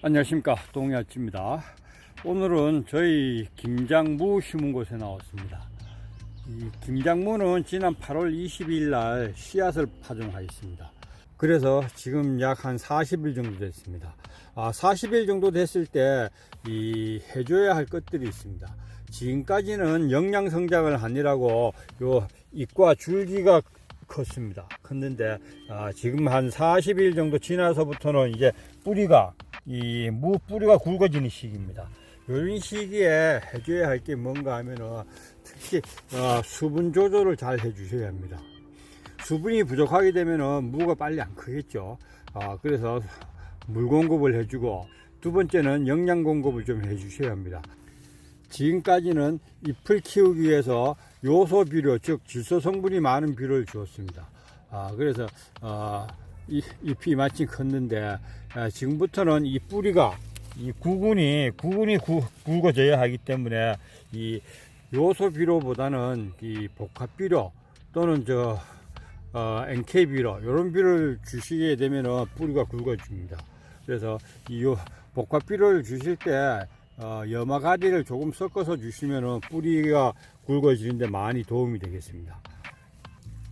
안녕하십니까. 동해아치입니다. 오늘은 저희 김장무 심은 곳에 나왔습니다. 이 김장무는 지난 8월 22일 날 씨앗을 파종하였습니다. 그래서 지금 약 한 40일 정도 됐습니다. 아 40일 정도 됐을 때 이 해줘야 할 것들이 있습니다. 지금까지는 영양 성장을 하느라고 요 잎과 줄기가 컸습니다. 컸는데 아, 지금 한 40일 정도 지나서부터는 이제 뿌리가 이 무 뿌리가 굵어지는 시기입니다. 이런 시기에 해줘야 할 게 뭔가 하면은 특히 어, 수분 조절을 잘 해주셔야 합니다. 수분이 부족하게 되면은 무가 빨리 안 크겠죠. 아, 그래서 물 공급을 해주고 두 번째는 영양 공급을 좀 해주셔야 합니다. 지금까지는 잎을 키우기 위해서 요소 비료, 즉 질소 성분이 많은 비료를 주었습니다. 아, 그래서 어, 이, 잎이 마침 컸는데 아, 지금부터는 이 뿌리가 이 구근이 구근이 구, 굵어져야 하기 때문에 이 요소 비료보다는 이 복합 비료 또는 저 어, NK 비료 이런 비료를 주시게 되면은 뿌리가 굵어집니다. 그래서 이요 복합 비료를 주실 때 어, 염화가리를 조금 섞어서 주시면은 뿌리가 굵어지는데 많이 도움이 되겠습니다.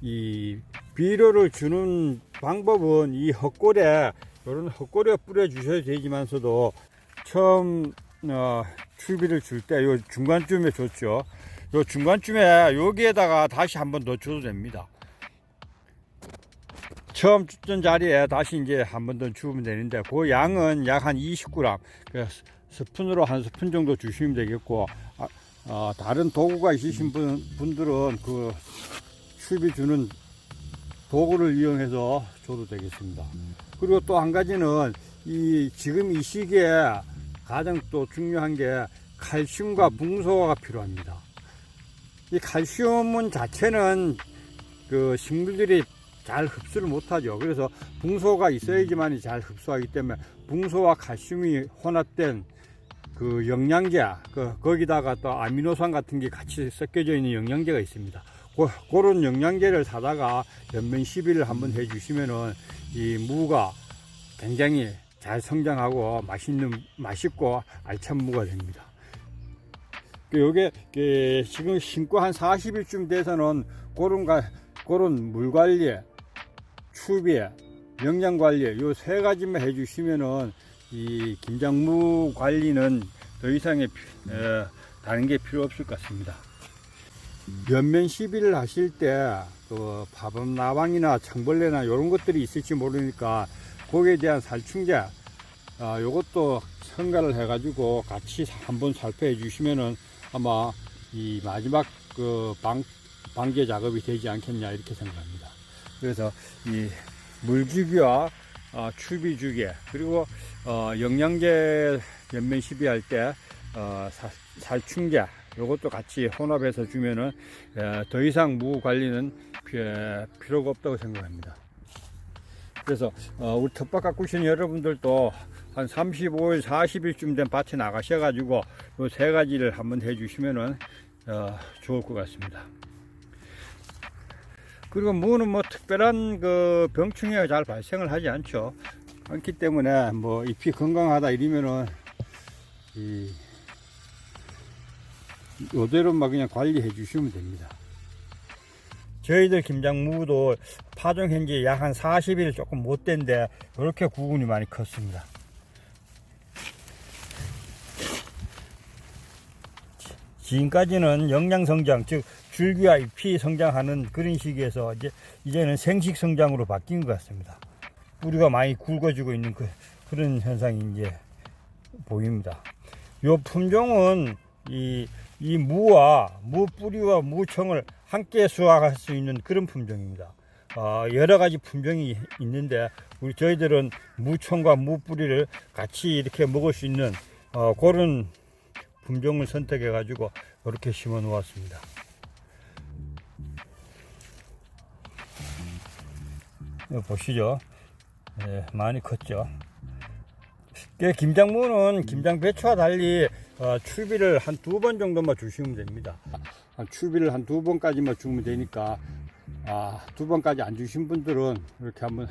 이 비료를 주는 방법은 이 헛골에 이런 헛골에 뿌려 주셔야 되지만서도 처음 어, 출비를 줄 때 요 중간쯤에 줬죠. 요 중간쯤에 여기에다가 다시 한 번 더 줘도 됩니다. 처음 줬던 자리에 다시 이제 한 번 더 주면 되는데 그 양은 약 한 20g 그 스푼으로 한 스푼 정도 주시면 되겠고 아, 어, 다른 도구가 있으신 분, 분들은 그 출비 주는 도구를 이용해서 줘도 되겠습니다. 그리고 또 한 가지는 이 지금 이 시기에 가장 또 중요한 게 칼슘과 붕소가 필요합니다. 이 칼슘은 자체는 그 식물들이 잘 흡수를 못하죠. 그래서 붕소가 있어야지만이 잘 흡수하기 때문에 붕소와 칼슘이 혼합된 그 영양제, 그 거기다가 또 아미노산 같은 게 같이 섞여져 있는 영양제가 있습니다. 고, 그런 영양제를 사다가 연면 시비를 한번 해주시면은 이 무가 굉장히 잘 성장하고 맛있는 맛있고 알찬 무가 됩니다. 그 요게 그 지금 신고 한 40일쯤 돼서는 그런 가 그런 물 관리, 추비, 영양 관리 요세 가지만 해주시면은 이 김장무 관리는 더 이상의 다른 게 필요 없을 것 같습니다. 연면 시비를 하실 때 그 밥은 나방이나 청벌레나 이런 것들이 있을지 모르니까 거기에 대한 살충제 아, 요것도 첨가를 해가지고 같이 한번 살펴해 주시면은 아마 이 마지막 그 방, 방제 작업이 되지 않겠냐 이렇게 생각합니다. 그래서 이 물주기와 어, 추비주기 그리고 어, 영양제 연면 시비할 때 어, 사- 살충제 요것도 같이 혼합해서 주면은 에, 더 이상 무 관리는 피- 에, 필요가 없다고 생각합니다. 그래서 어, 우리 텃밭 가꾸시는 여러분들도 한 35일, 40일쯤 된 밭에 나가셔가지고 요세 가지를 한번 해주시면은 어, 좋을 것 같습니다. 그리고 무는 뭐 특별한 그 병충해가 잘 발생을 하지 않죠. 않기 때문에 뭐 잎이 건강하다 이러면은 이 요대로만 그냥 관리해 주시면 됩니다. 저희들 김장무도 파종한 지 약 한 40일 조금 못 된데 이렇게 구근이 많이 컸습니다. 지금까지는 영양 성장, 즉 줄기와 잎이 성장하는 그런 시기에서 이제 이제는 생식 성장으로 바뀐 것 같습니다. 뿌리가 많이 굵어지고 있는 그, 그런 현상이 이제 보입니다. 요 품종은 이, 이 무와 무 뿌리와 무청을 함께 수확할 수 있는 그런 품종입니다. 어, 여러 가지 품종이 있는데 우리 저희들은 무청과 무 뿌리를 같이 이렇게 먹을 수 있는 어, 그런 품종을 선택해 가지고 이렇게 심어 놓았습니다. 보시죠. 예, 많이 컸죠. 그 김장무는 김장 배추와 달리 아, 추비를 한 두 번 정도만 주시면 됩니다. 아, 추비를 한 두 번까지만 주면 되니까 아, 두 번까지 안 주신 분들은 이렇게 한번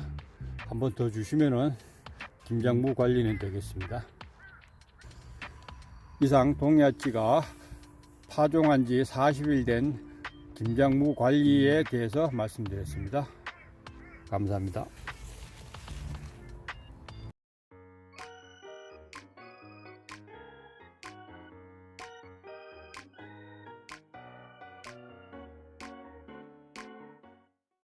한 번 더 주시면은 김장무 관리는 되겠습니다. 이상 동야치가 파종한 지 40일 된 김장무 관리에 대해서 말씀드렸습니다. 감사합니다.